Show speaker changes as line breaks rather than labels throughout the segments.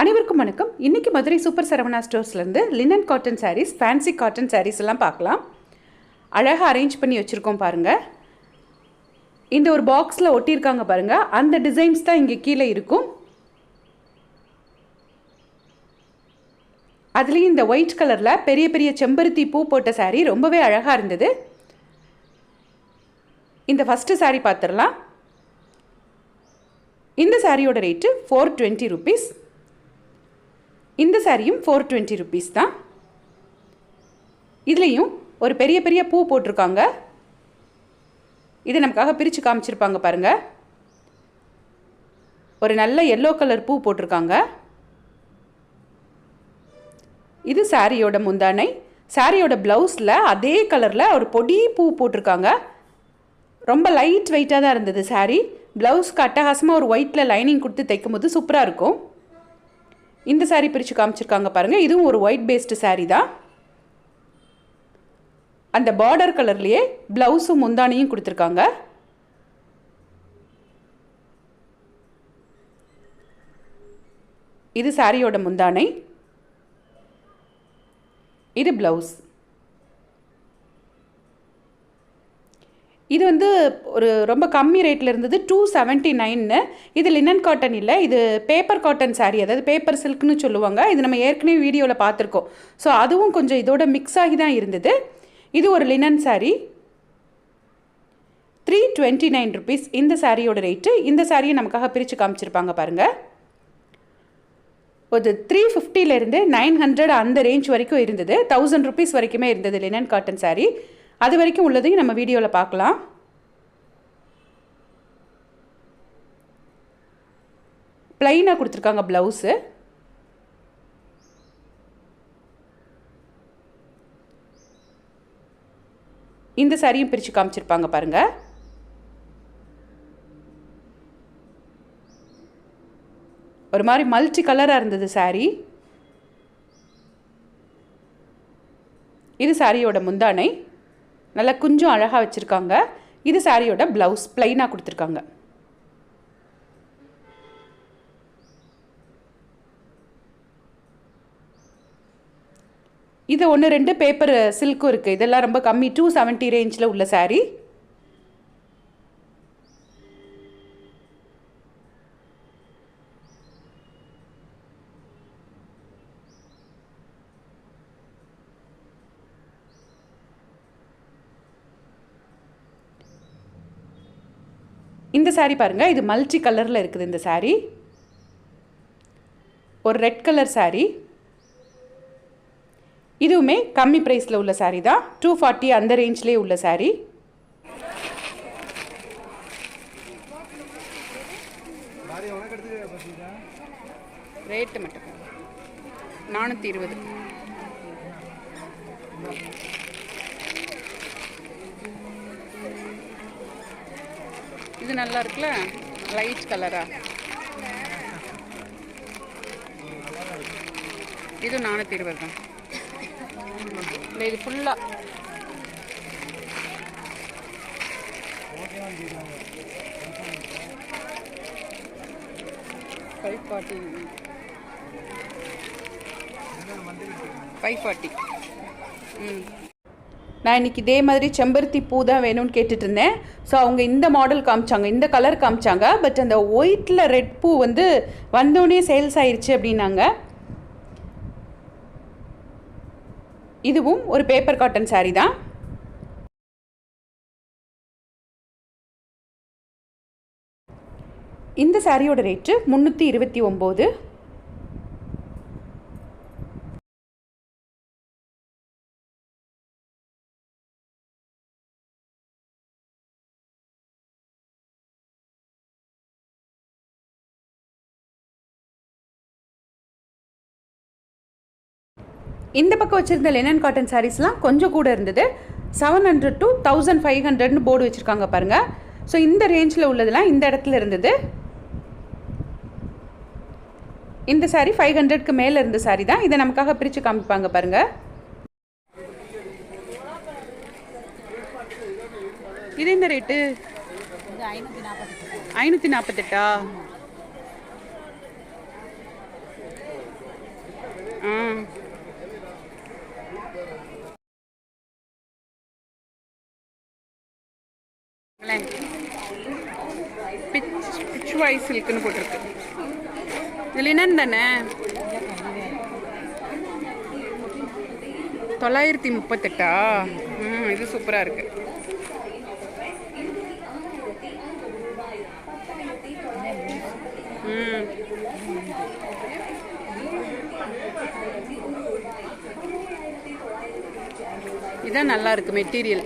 அனைவருக்கும் வணக்கம். இன்றைக்கி Madurai super Saravana ஸ்டோர்ஸ்லேருந்து linen cotton saris fancy cotton saris எல்லாம் பார்க்கலாம். அழகாக அரேஞ்ச் பண்ணி வச்சுருக்கோம் பாருங்கள் இந்த ஒரு பாக்ஸில் ஒட்டியிருக்காங்க பாருங்கள் அந்த டிசைன்ஸ் தான் இங்கே கீழே இருக்கும். அதுலேயும் இந்த ஒயிட் கலரில் பெரிய பெரிய செம்பருத்தி பூ போட்ட சாரீ ரொம்பவே அழகாக இருந்தது. இந்த ஃபஸ்ட்டு சாரீ பார்த்துடலாம் இந்த சாரியோட ரேட்டு ஃபோர் டுவெண்ட்டி ருபீஸ் இந்த சாரியும் ஃபோர் டுவெண்ட்டி ருபீஸ் தான். இதுலேயும் ஒரு பெரிய பெரிய பூ போட்டிருக்காங்க. இது நமக்காக பிரித்து காமிச்சிருப்பாங்க பாருங்க. ஒரு நல்ல எல்லோ கலர் பூ போட்டிருக்காங்க. இது சாரியோட முந்தானை. சாரியோட ப்ளவுஸில் அதே கலரில் ஒரு பொடி பூ போட்டிருக்காங்க. ரொம்ப லைட் வெயிட்டாக தான் இருந்தது சாரீ. ப்ளவுஸ்க்கு அட்டகாசமாக ஒரு ஒயிட்டில் லைனிங் கொடுத்து தைக்கும் போது சூப்பராக இருக்கும். இந்த சாரீ பிரித்து காமிச்சிருக்காங்க பாருங்கள் இதுவும் ஒரு ஒயிட் பேஸ்டு சாரீ தான். அந்த பார்டர் கலர்லேயே ப்ளவுஸும் முந்தானியும் கொடுத்துருக்காங்க. இது சாரியோட முந்தானை. இது ப்ளவுஸ் இது வந்து ஒரு ரொம்ப கம்மி ரேட்டில் இருந்தது டூ செவன்ட்டி நைன்னு. இது லினன் காட்டன் இல்லை இது பேப்பர் காட்டன் சாரீ அதாவது பேப்பர் சில்க்னு சொல்லுவாங்க. இது நம்ம ஏற்கனவே வீடியோவில் பார்த்துருக்கோம். ஸோ அதுவும் கொஞ்சம் இதோட மிக்ஸ் ஆகி தான் இருந்தது. இது ஒரு linen sari three twenty nine rupees இந்த சாரியோட ரேட்டு இந்த சாரியை நமக்காக பிரித்து காமிச்சிருப்பாங்க பாருங்கள் ஒரு த்ரீ ஃபிஃப்டிலேருந்து நைன் ஹண்ட்ரட் அந்த ரேஞ்ச் வரைக்கும் இருந்தது. தௌசண்ட் ருபீஸ் வரைக்குமே இருந்தது லினன் காட்டன் சாரீ அது வரைக்கும் உள்ளதையும் நம்ம வீடியோவில் பார்க்கலாம். ப்ளைனாக கொடுத்துருக்காங்க ப்ளவுஸு இந்த சாரியும் பிரித்து காமிச்சிருப்பாங்க பாருங்கள் ஒரு மாதிரி மல்டி கலராக இருந்தது saree. இது சாரியோட முந்தானை. நல்லா கொஞ்சம் அழகாக வச்சுருக்காங்க. இது சாரியோட ப்ளவுஸ் ப்ளைனாக கொடுத்துருக்காங்க. இது ஒன்று ரெண்டு பேப்பர் சில்க்கும் இருக்குது இதெல்லாம் ரொம்ப கம்மி டூ செவன்ட்டி ரேஞ்சில் உள்ள சாரீ இந்த saree பாருங்கள் இது மல்டி கலரில் இருக்குது இந்த saree. ஒரு ரெட் கலர் saree. இதுவுமே கம்மி ப்ரைஸில் உள்ள saree தான். டூ ஃபார்ட்டி அந்த ரேஞ்ச்லேயே உள்ள saree. ரேட்டு மட்டும். நானூற்றி இருபது. இது நல்லா இருக்குல்ல லைட் கலரா இது நானூற்றி இருபது தான். இல்லை இது ஃபுல்லாக ஃபைவ் ஃபார்ட்டி ஃபைவ் ஃபார்ட்டி ம். நான் இன்னைக்கு இதே மாதிரி செம்பருத்தி பூ தான் வேணும்னு கேட்டுட்டு இருந்தேன் ஸோ அவங்க இந்த மாடல் காமிச்சாங்க இந்த கலர் காமிச்சாங்க. பட் அந்த ஒயிட்டில் ரெட் பூ வந்து வந்தோடனே சேல்ஸ் ஆயிடுச்சு அப்படின்னாங்க. இதுவும் ஒரு பேப்பர் காட்டன் சாரீ தான். இந்த சாரியோட ரேட்டு முந்நூற்றி இருபத்தி ஒம்பது. இந்த பக்கம் வச்சுருந்த லெனன் காட்டன் சாரீஸ்லாம் கொஞ்சம் கூட இருந்தது. Seven hundred to thousand five ஹண்ட்ரட்னு board வச்சுருக்காங்க பாருங்கள் ஸோ இந்த ரேஞ்சில் உள்ளதெல்லாம் இந்த இடத்துல இருந்தது. இந்த சாரீ ஃபைவ் ஹண்ட்ரட்க்கு மேலே இருந்த சாரீ தான். இதை நமக்காக பிரித்து காமிப்பாங்க பாருங்கள் இது என்ன ரேட்டு ஐநூற்றி நாற்பத்தெட்டா ஆ. பிச் பிச் வாய் சில்க்னு போட்டிருக்கு. இதில் லினன் தானே? தொள்ளாயிரத்தி முப்பத்தெட்டா? ம் இது சூப்பராக இருக்கு. ம். இதான் நல்லா இருக்கு மெட்டீரியல்.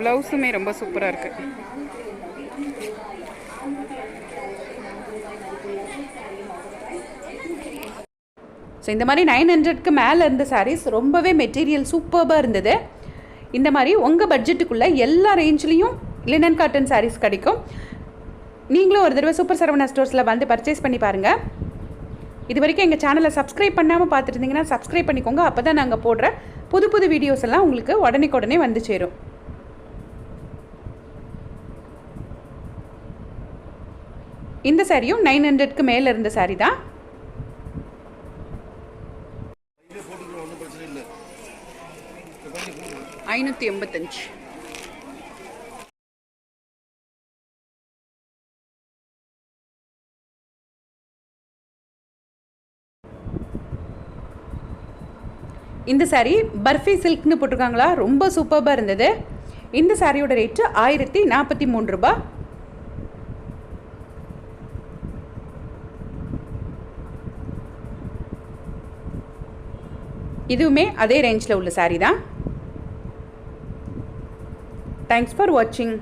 ப்ளவுஸுமே ரொம்ப சூப்பராக இருக்கு. ஸோ இந்த மாதிரி நைன் ஹண்ட்ரட்க்கு மேலே இருந்த சாரீஸ் ரொம்பவே மெட்டீரியல் சூப்பராக இருந்தது. இந்த மாதிரி உங்கள் பட்ஜெட்டுக்குள்ளே எல்லா ரேஞ்ச்லேயும் லினன் காட்டன் சாரீஸ் கிடைக்கும். நீங்களும் ஒரு தடவை சூப்பர் சரவணா ஸ்டோர்ஸில் வந்து பர்ச்சேஸ் பண்ணி பாருங்கள் இது வரைக்கும் எங்கள் சேனலை சப்ஸ்கிரைப் பண்ணாமல் பார்த்துருந்தீங்கன்னா சப்ஸ்கிரைப் பண்ணிக்கோங்க. அப்போ தான் நாங்கள் போடுற புது புது வீடியோஸ் எல்லாம் உங்களுக்கு உடனே வந்து சேரும். இந்த சாரியும் நைன் ஹண்ட்ரட்க்கு மேலே இருந்த சாரி தான். ஐநூற்றி எண்பத்தஞ்சு. இந்த saree பர்ஃபி சில்க்னு போட்டிருக்காங்களா? ரொம்ப சூப்பராக இருந்தது. இந்த சாரியோட ரேட்டு ஆயிரத்தி நாற்பத்தி மூணு ரூபாய். இதுவுமே அதே ரேஞ்சில் உள்ள சாரீ தான். தேங்க்ஸ் ஃபார் வாட்சிங்